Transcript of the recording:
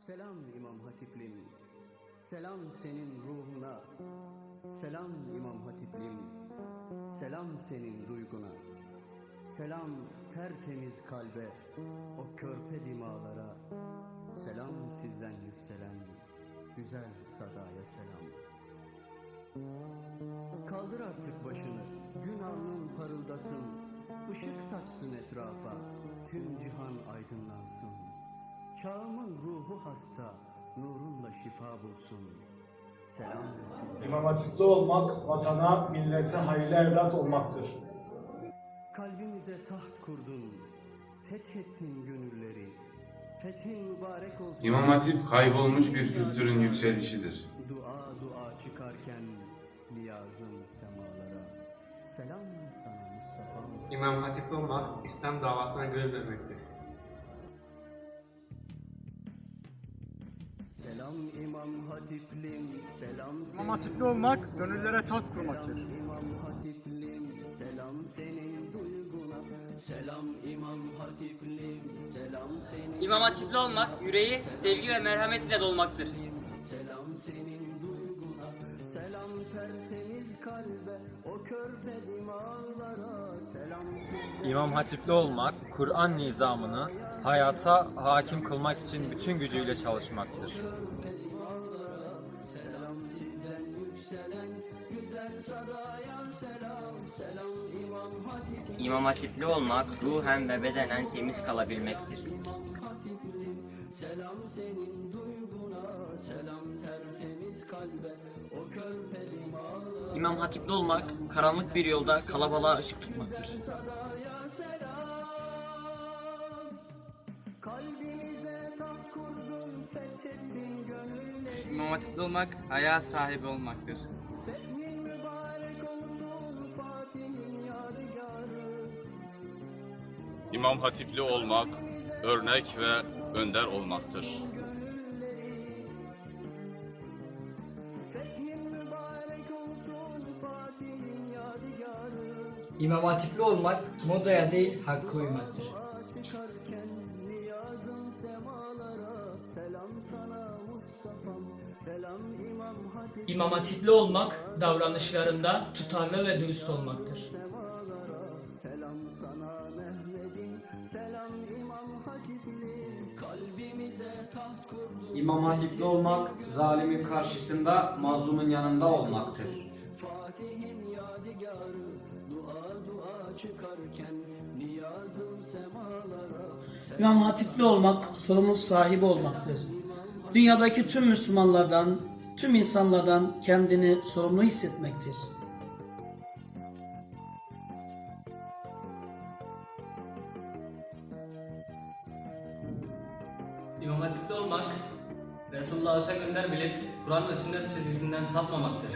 Selam İmam Hatiplim. Selam senin ruhuna. Selam İmam Hatiplim. Selam senin duyguna. Selam tertemiz kalbe, o körpe dimalara. Selam sizden yükselen güzel sadaya selam. Kaldır artık başını, gün alnın parıldasın. Işık saçsın etrafa, tüm cihan aydınlansın. Çağımın ruhu hasta, nurunla şifa bulsun. Selam sizden. İmam Hatipli olmak, vatana, millete hayırlı evlat olmaktır. Kalbimize taht kurdun, fethettin gönülleri. Fethin mübarek olsun. İmam Hatip kaybolmuş bir kültürün yükselişidir. Dua dua çıkarken niyazım semalara. Selam sana Mustafa'm. İmam Hatipli olmak İslam davasına görev vermektir. Selam İmam Hatiplim, selam İmam Hatipli olmak, gönüllere Selam kurmaktır. İmam Hatiplim, selam senin duyguna. Selam İmam Hatiplim, selam senin İmam Hatipli olmak, yüreği sevgi ve merhamet ile dolmaktır. Selam senin duyguna, selam tertemiz kalbe, o körpe dimağlara, selam sizden İmam Hatipli olmak, Kur'an nizamını hayata hakim kılmak için bütün gücüyle çalışmaktır. selam sizden yükselen güzel sadaya selam, selam İmam Hatiplim, İmam Hatipli olmak ruhen ve bedenen temiz kalabilmektir. Selam senin duyguna, selam tertemiz İmam Hatipli olmak, karanlık bir yolda kalabalığa ışık tutmaktır. İmam Hatipli olmak, haya sahibi olmaktır. İmam Hatipli olmak, örnek ve önder olmaktır. İmam Hatipli olmak, modaya değil hakka uymaktır. İmam Hatip İmam Hatipli olmak, davranışlarında tutarlı ve dürüst olmaktır. Selam İmam Hatipli olmak, zalimin karşısında mazlumun yanında olmaktır. Fatih'in yadigarı İmam Hatipli olmak, sorumluluk sahibi olmaktır. Dünyadaki tüm Müslümanlardan, tüm insanlardan kendini sorumlu hissetmektir. İmam Hatipli olmak, önder bilip Kur'an ve sünnet çizgisinden sapmamaktır.